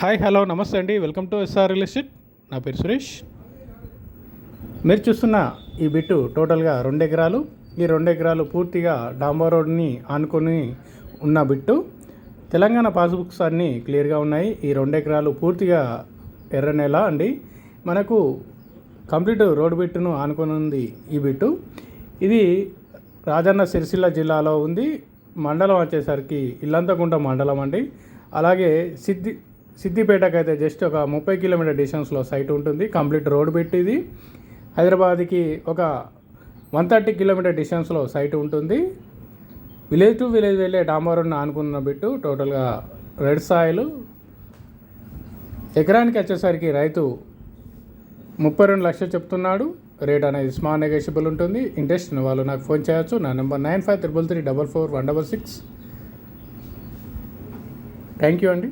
Hi hello నమస్తే అండి. Welcome to SR real estate. నా పేరు సురేష్. మీరు చూస్తున్న ఈ బిట్టు టోటల్గా రెండు ఎకరాలు. ఈ రెండు ఎకరాలు పూర్తిగా డాంబర్ రోడ్ని ఆనుకొని ఉన్న బిట్టు. తెలంగాణ పాస్బుక్స్ అన్నీ క్లియర్గా ఉన్నాయి. ఈ రెండు ఎకరాలు పూర్తిగా ఎర్ర నేల అండి. మనకు కంప్లీట్ రోడ్ బిట్టును ఆనుకొని ఉంది ఈ బిట్టు. ఇది రాజన్న సిరిసిల్ల జిల్లాలో ఉంది. మండలం వచ్చేసరికి ఇల్లంతకుంట మండలం అండి. అలాగే సిద్ధి సిద్దిపేటకు అయితే జస్ట్ ఒక ముప్పై కిలోమీటర్ డిస్టెన్స్లో సైట్ ఉంటుంది. కంప్లీట్ రోడ్ పెట్టిది. హైదరాబాద్కి ఒక వన్ థర్టీ కిలోమీటర్ డిస్టెన్స్లో సైట్ ఉంటుంది. విలేజ్ టు విలేజ్ వెళ్ళే డాంబర్ ఆనుకున్న బిట్టు టోటల్గా రెడ్ సాయిల్. ఎకరానికి వచ్చేసరికి రైతు ముప్పై రెండు లక్షలు చెప్తున్నాడు. రేట్ అనేది స్మాల్ నెగోషియబుల్ ఉంటుంది. ఇంట్రెస్ట్ వాళ్ళు నాకు ఫోన్ చేయొచ్చు. నా number nine five triple three double four one double six. Thank you అండి.